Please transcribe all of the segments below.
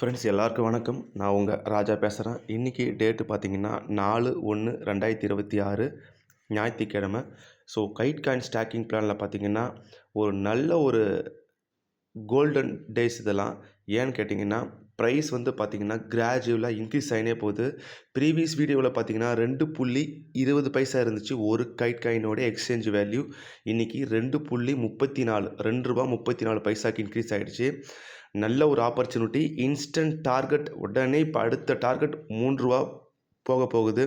Friends எல்லாருக்கும் வணக்கம். நான் உங்கள் ராஜா பேசுகிறேன் இன்றைக்கி டேட்டு பார்த்தீங்கன்னா நாலு ஒன்று ரெண்டாயிரத்தி இருபத்தி ஆறு ஞாயிற்றுக்கிழமை. ஸோ கைட் காயின் ஸ்டாக்கிங் பிளானில் பார்த்தீங்கன்னா ஒரு நல்ல ஒரு கோல்டன் டேஸ் இதெல்லாம். ஏன்னு கேட்டிங்கன்னா ப்ரைஸ் வந்து பார்த்திங்கன்னா கிராஜுவலாக இன்க்ரீஸ் ஆகினே போகுது. ப்ரீவியஸ் வீடியோவில் பார்த்தீங்கன்னா ரெண்டு புள்ளி இருபது பைசா இருந்துச்சு. ஒரு கைட் காயினோட எக்ஸ்சேஞ்ச் வேல்யூ இன்றைக்கி ரெண்டு புள்ளி முப்பத்தி நாலு ரெண்டு ரூபா முப்பத்தி நாலு பைசாக்கு இன்க்ரீஸ் ஆகிடுச்சு நல்ல ஒரு ஆப்பர்ச்சுனிட்டி இன்ஸ்டன்ட் டார்கெட் உடனே இப்போ அடுத்த டார்கெட் மூன்று ரூபா போக போகுது.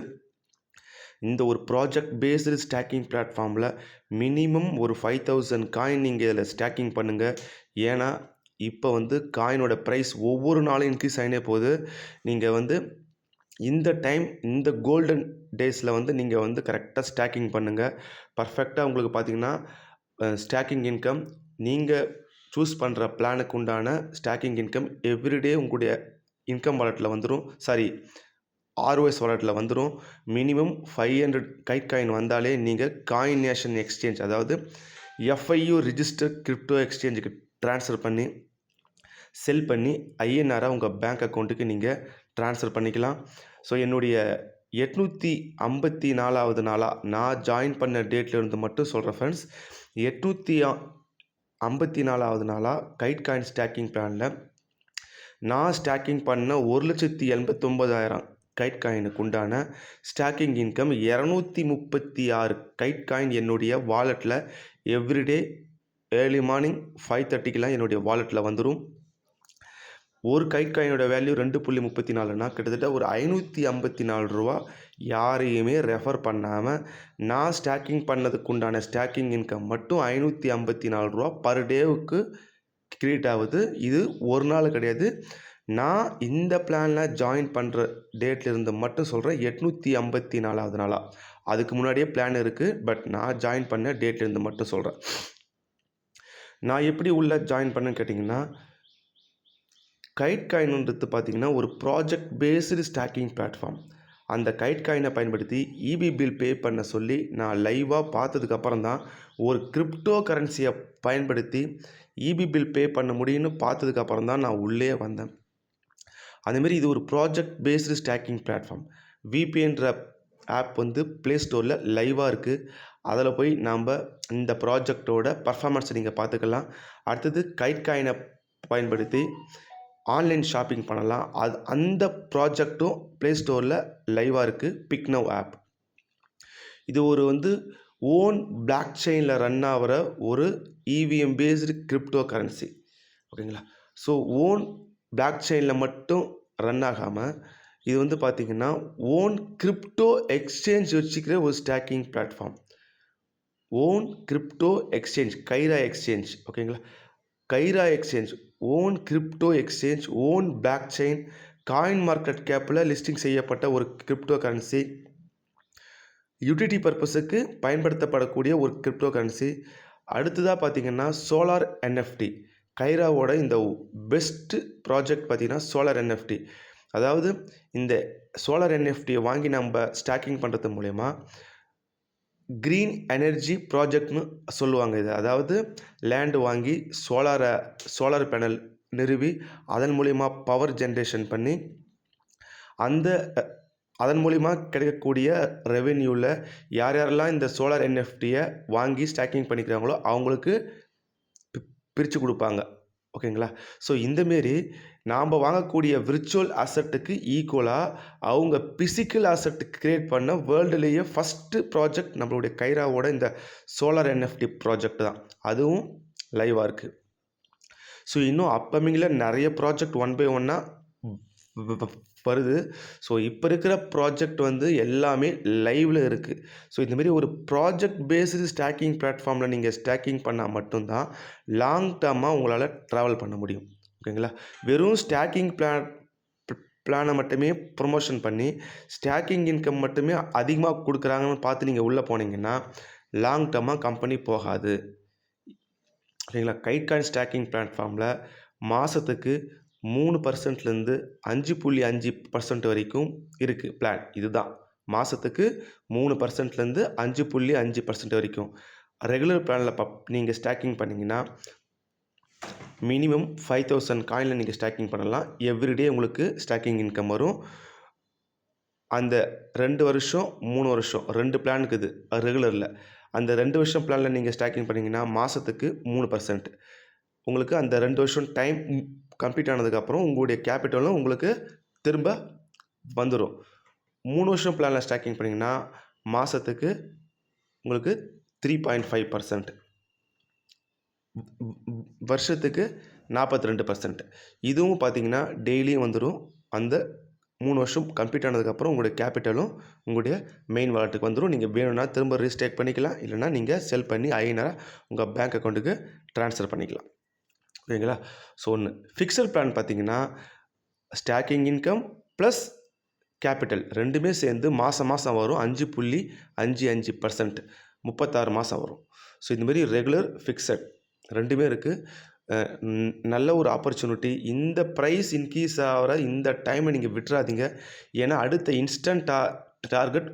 இந்த ஒரு ப்ராஜெக்ட் பேஸ்டு ஸ்டாக்கிங் பிளாட்ஃபார்மில் மினிமம் ஒரு ஃபைவ் தௌசண்ட் காயின் நீங்கள் இதில் ஸ்டாக்கிங் பண்ணுங்கள் ஏன்னா இப்போ வந்து காயினோட ப்ரைஸ் ஒவ்வொரு நாளும் இன்க்ரீஸ் ஆகினே போகுது. நீங்கள் வந்து இந்த டைம் இந்த கோல்டன் டேஸில் வந்து நீங்கள் வந்து கரெக்டாக ஸ்டாக்கிங் பண்ணுங்கள் பர்ஃபெக்டாக உங்களுக்கு பார்த்தீங்கன்னா ஸ்டாக்கிங் இன்கம் நீங்கள் சூஸ் பண்ணுற பிளானுக்கு உண்டான ஸ்டாக்கிங் இன்கம் எவ்ரிடே உங்களுடைய இன்கம் வாலெட்டில் வந்துடும் சாரி ஆர்ஓஎஸ் வாலெட்டில் வந்துடும் minimum five hundred Kite coin வந்தாலே நீங்கள் காயின் நேஷன் எக்ஸ்சேஞ்ச் அதாவது எஃப்ஐயூ ரிஜிஸ்டர் கிரிப்டோ எக்ஸ்சேஞ்சுக்கு ட்ரான்ஸ்ஃபர் பண்ணி செல் பண்ணி ஐஎன்ஆராக உங்கள் பேங்க் அக்கௌண்ட்டுக்கு நீங்கள் ட்ரான்ஸ்ஃபர் பண்ணிக்கலாம். ஸோ என்னுடைய எட்நூற்றி ஐம்பத்தி நாலாவது நாளாக நான் ஜாயின் பண்ண டேட்டில் இருந்து மட்டும் சொல்கிறேன் ஃப்ரெண்ட்ஸ் எட்நூற்றி ஐம்பத்தி நாலாவது நாளாக கைட் காயின் ஸ்டாக்கிங் பிளானில் நான் ஸ்டாக்கிங் பண்ண ஒரு லட்சத்தி எண்பத்தொம்பதாயிரம் கைட் காயினுக்கு உண்டான ஸ்டாக்கிங் இன்கம் இரநூத்தி முப்பத்தி ஆறு கைட் காயின் என்னுடைய வாலெட்டில் எவ்ரிடே ஏர்லி மார்னிங் ஃபைவ் தேர்ட்டிக்கெலாம் என்னுடைய வாலெட்டில் வந்துடும் ஒரு கை காயினோட வேல்யூ ரெண்டு புள்ளி முப்பத்தி நாலுனா கிட்டத்தட்ட ஒரு ஐநூற்றி ஐம்பத்தி நாலு ரூபா யாரையுமே ரெஃபர் பண்ணாமல் நான் ஸ்டாக்கிங் பண்ணதுக்கு உண்டான ஸ்டாக்கிங் இன்கம் மட்டும் ஐநூற்றி ஐம்பத்தி நாலு ரூபா பர் டேவுக்கு க்ரியேட் ஆகுது. இது ஒரு நாள் கிடையாது. நான் இந்த பிளானில் ஜாயின் பண்ணுற டேட்லேருந்து மட்டும் சொல்கிறேன் எட்நூற்றி ஐம்பத்தி நாலாவது நாளாக அதுக்கு முன்னாடியே பிளான் இருக்குது பட் நான் ஜாயின் பண்ண டேட்லேருந்து மட்டும் சொல்கிறேன் நான் எப்படி உள்ள ஜாயின் பண்ணேன்னு கேட்டிங்கன்னா கைட் காயின்ன்றது பார்த்திங்கன்னா ஒரு ப்ராஜெக்ட் பேஸ்டு ஸ்டாக்கிங் பிளாட்ஃபார்ம் அந்த கைட் காயினை பயன்படுத்தி இபி பில் பே பண்ண சொல்லி நான் லைவாக பார்த்ததுக்கப்புறம் தான் ஒரு கிரிப்டோ கரன்சியை பயன்படுத்தி இபி பில் பே பண்ண முடியும்னு பார்த்ததுக்கப்புறம் தான் நான் உள்ளே வந்தேன். அதேமாரி இது ஒரு ப்ராஜெக்ட் பேஸ்டு ஸ்டாக்கிங் பிளாட்ஃபார்ம் விபிஎன்ற ஆப் வந்து ப்ளே ஸ்டோரில் லைவாக இருக்குது அதில் போய் நாம் இந்த ப்ராஜெக்டோட பர்ஃபார்மன்ஸை நீங்கள் பார்த்துக்கலாம். அடுத்தது கைட் காயினை பயன்படுத்தி ஆன்லைன் ஷாப்பிங் பண்ணலாம். அது அந்த ப்ராஜெக்ட்டும் ப்ளே ஸ்டோரில் லைவாக இருக்குது பிக்னவ் ஆப் இது ஒரு வந்து ஓன் பிளாக் செயினில் ரன் ஆகிற ஒரு இவிஎம் பேஸ்டு கிரிப்டோ கரன்சி ஓகேங்களா ஸோ ஓன் பிளாக் செயினில் மட்டும் ரன் ஆகாமல் இது வந்து பார்த்திங்கன்னா ஓன் கிரிப்டோ எக்ஸ்சேஞ்ச் வச்சுக்கிற ஒரு staking platform own crypto exchange Kaira exchange ஓகேங்களா Kaira exchange own crypto exchange own blockchain coin market கேப்பில் லிஸ்டிங் செய்யப்பட்ட ஒரு கிரிப்டோ கரன்சி யூட்டிலிட்டி பர்பஸுக்கு பயன்படுத்தப்படக்கூடிய ஒரு கிரிப்டோ கரன்சி அடுத்ததாக பார்த்திங்கன்னா சோலார் என்எஃப்டி கைராவோட இந்த பெஸ்ட்டு ப்ராஜெக்ட் பார்த்திங்கன்னா சோலார் என்எஃப்டி அதாவது இந்த சோலார் என்எஃப்டியை வாங்கி நம்ம ஸ்டாக்கிங் பண்ணுறது மூலயமா க்ரீன் எனர்ஜி ப்ராஜெக்ட்னு சொல்லுவாங்க இது. அதாவது லேண்டு வாங்கி சோலாரை சோலார் பேனல் நிறுவி அதன் மூலிமா பவர் ஜென்ரேஷன் பண்ணி அந்த அதன் மூலிமா கிடைக்கக்கூடிய ரெவென்யூவில் யார் யாரெல்லாம் இந்த சோலார் என்எஃப்டியை வாங்கி ஸ்டாக்கிங் பண்ணிக்கிறாங்களோ அவங்களுக்கு பிரித்து கொடுப்பாங்க. ஓகேங்களா? ஸோ இந்தமாரி நாம் வாங்கக்கூடிய விர்ச்சுவல் அசட்டுக்கு ஈக்குவலாக அவங்க பிசிக்கல் அசட்டு க்ரியேட் பண்ண வேர்ல்டுலேயே ஃபஸ்ட்டு ப்ராஜெக்ட் நம்மளுடைய கைராவோட இந்த சோலார் என்எஃப்டி ப்ராஜெக்ட் தான். அதுவும் லைவாக இருக்குது ஸோ இன்னும் அப்கமிங்கில் நிறைய ப்ராஜெக்ட் ஒன் பை ஒன்னாக வருது. ஸோ இப்போ இருக்கிற ப்ராஜெக்ட் வந்து எல்லாமே லைவில் இருக்குது ஸோ இந்தமாரி ஒரு ப்ராஜெக்ட் பேஸ்டு ஸ்டாக்கிங் பிளாட்ஃபார்மில் நீங்கள் ஸ்டாக்கிங் பண்ணால் மட்டும்தான் லாங் டேர்மாக உங்களால் ட்ராவல் பண்ண முடியும். ஓகேங்களா வெறும் ஸ்டாக்கிங் பிளான் பிளானை மட்டுமே ப்ரொமோஷன் பண்ணி ஸ்டாக்கிங் இன்கம் மட்டுமே அதிகமாக கொடுக்குறாங்கன்னு பார்த்து நீங்கள் உள்ளே போனீங்கன்னா லாங் டேர்மாக கம்பெனி போகாது. ஓகேங்களா கைட் கான் ஸ்டாக்கிங் பிளாட்ஃபார்மில் மாதத்துக்கு மூணு பர்சன்ட்லேருந்து அஞ்சு புள்ளி அஞ்சு பர்சன்ட் வரைக்கும் இருக்குது பிளான் இதுதான். மாதத்துக்கு மூணு பர்சன்ட்லேருந்து அஞ்சு புள்ளி அஞ்சு பர்சன்ட் வரைக்கும். ரெகுலர் பிளானில் பப் நீங்கள் ஸ்டாக்கிங் பண்ணிங்கன்னா மினிமம் ஃபைவ் தௌசண்ட் காயினில் நீங்கள் ஸ்டாக்கிங் பண்ணலாம். எவ்ரிடே உங்களுக்கு ஸ்டாக்கிங் இன்கம் வரும். அந்த ரெண்டு வருஷம் மூணு வருஷம் ரெண்டு பிளானுக்கு இது ரெகுலரில் அந்த ரெண்டு வருஷம் பிளானில் நீங்கள் ஸ்டாக்கிங் பண்ணிங்கன்னா மாதத்துக்கு மூணு பர்சன்ட் உங்களுக்கு அந்த ரெண்டு வருஷம் டைம் கம்ப்ளீட் ஆனதுக்கப்புறம் உங்களுடைய கேபிட்டலும் உங்களுக்கு திரும்ப வந்துடும் மூணு வருஷம் பிளானில் ஸ்டாக்கிங் பண்ணிங்கன்னா மாதத்துக்கு உங்களுக்கு த்ரீ பாயிண்ட் ஃபைவ் பர்சன்ட் வருஷத்துக்கு நாற்பத்தி ரெண்டு பர்சன்ட் இதுவும் பார்த்தீங்கன்னா டெய்லியும் வந்துடும் அந்த மூணு வருஷம் கம்ப்ளீட் ஆனதுக்கப்புறம் உங்களுடைய கேபிட்டலும் உங்களுடைய மெயின் வாலெட்டுக்கு வந்துடும் நீங்கள் வேணும்னா திரும்ப ரீஸ்டேக் பண்ணிக்கலாம். இல்லைனா நீங்கள் செல் பண்ணி ஐநராக உங்கள் பேங்க் அக்கௌண்ட்டுக்கு ட்ரான்ஸ்ஃபர் பண்ணிக்கலாம். ஓகேங்களா ஸோ ஒன்று ஃபிக்ஸட் பிளான் பார்த்தீங்கன்னா ஸ்டாக்கிங் இன்கம் ப்ளஸ் கேபிட்டல் ரெண்டுமே சேர்ந்து மாதம் மாதம் வரும். அஞ்சு புள்ளி அஞ்சு அஞ்சு பர்சன்ட் முப்பத்தாறு மாதம் வரும். ஸோ இந்தமாரி ரெகுலர் ஃபிக்ஸட் ரெண்டுமே இருக்குது நல்ல ஒரு ஆப்பர்ச்சுனிட்டி இந்த ப்ரைஸ் இன்க்ரீஸ் ஆகிற இந்த டைமை நீங்கள் விட்டுறாதீங்க. ஏன்னா அடுத்த இன்ஸ்டன்ட் டா டார்கெட்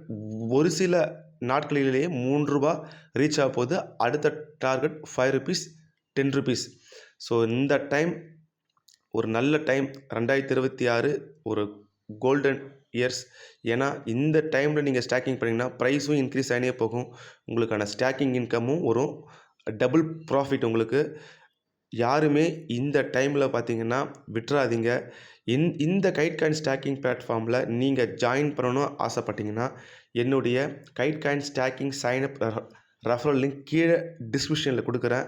ஒரு சில நாட்களிலேயே மூன்று ரூபா ரீச் ஆக போகுது. அடுத்த target five rupees ten rupees so இந்த டைம் ஒரு நல்ல டைம் ரெண்டாயிரத்தி இருபத்தி ஆறு ஒரு கோல்டன் இயர்ஸ் ஏன்னா இந்த டைமில் நீங்கள் ஸ்டாக்கிங் பண்ணிங்கன்னா ப்ரைஸும் இன்க்ரீஸ் ஆகினே போகும். உங்களுக்கான ஸ்டாக்கிங் இன்கமும் வரும் டபுள் ப்ராஃபிட் உங்களுக்கு. யாருமே இந்த டைமில் பார்த்தீங்கன்னா விட்டுறாதீங்க. இந் இந்த கைட் காயின் ஸ்டாக்கிங் பிளாட்ஃபார்மில் நீங்கள் ஜாயின் பண்ணணும் ஆசைப்பட்டீங்கன்னா என்னுடைய Kite coin staking sign up referral link கீழே டிஸ்கிரிப்ஷனில் கொடுக்குறேன்.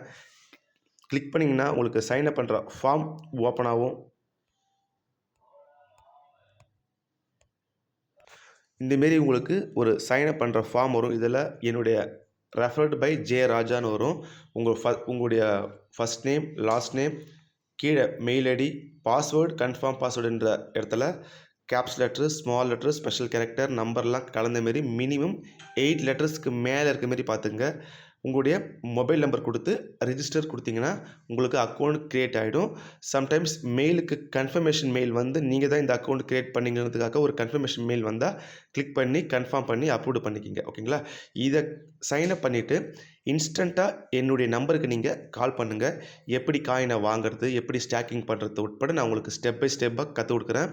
கிளிக் பண்ணிங்கன்னா உங்களுக்கு சைன்அப் பண்ணுற ஃபார்ம் ஓப்பன் ஆகும். இந்தமாரி உங்களுக்கு ஒரு சைன்அப் பண்ணுற ஃபார்ம் வரும். இதில் என்னுடைய ரெஃபர்டு பை ஜே ராஜான்னு வரும். உங்கள் ஃப உங்களுடைய ஃபஸ்ட் நேம் லாஸ்ட் நேம் கீழே மெயில் ஐடி பாஸ்வேர்டு கன்ஃபார்ம் பாஸ்வேர்டுன்ற இடத்துல caps letter small letter special character நம்பர்லாம் கலந்த மாரி மினிமம் எயிட் லெட்டர்ஸ்க்கு மேலே இருக்க மாரி பார்த்துங்க உங்களுடைய மொபைல் நம்பர் கொடுத்து ரிஜிஸ்டர் கொடுத்தீங்கன்னா உங்களுக்கு அக்கௌண்ட் க்ரியேட் ஆகிடும் சம்டைம்ஸ் மெயிலுக்கு கன்ஃபர்மேஷன் மெயில் வந்து நீங்கள் தான் இந்த அக்கௌண்ட் க்ரியேட் பண்ணிங்கிறதுக்காக ஒரு கன்ஃபர்மேஷன் மெயில் வந்தால் கிளிக் பண்ணி கன்ஃபார்ம் பண்ணி அப்லோடு பண்ணிக்கிங்க. ஓகேங்களா? இதை சைன்அப் பண்ணிவிட்டு இன்ஸ்டண்ட்டாக என்னுடைய நம்பருக்கு நீங்கள் கால் பண்ணுங்கள் எப்படி காயினை வாங்குறது எப்படி ஸ்டாக்கிங் பண்ணுறது உட்பட நான் உங்களுக்கு ஸ்டெப் பை ஸ்டெப்பாக கற்றுக் கொடுக்குறேன்.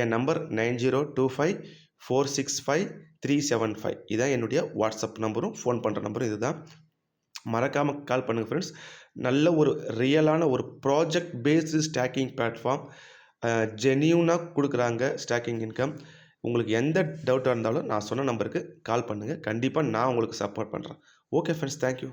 என் number nine zero two five four six five three seven five. இதான் என்னுடைய வாட்ஸ்அப் நம்பரும் ஃபோன் பண்ணுற நம்பரும் இதுதான். மறக்காமல் கால் பண்ணுங்கள் ஃப்ரெண்ட்ஸ் நல்ல ஒரு ரியலான ஒரு ப்ராஜெக்ட் பேஸ்டு ஸ்டாக்கிங் பிளாட்ஃபார்ம் ஜென்யூனாக கொடுக்குறாங்க ஸ்டாக்கிங் இன்கம் உங்களுக்கு எந்த டவுட்டாக இருந்தாலும் நான் சொன்ன நம்பருக்கு கால் பண்ணுங்கள் கண்டிப்பாக நான் உங்களுக்கு சப்போர்ட் பண்ணுறேன் ஓகே ஃப்ரெண்ட்ஸ் தேங்க்யூ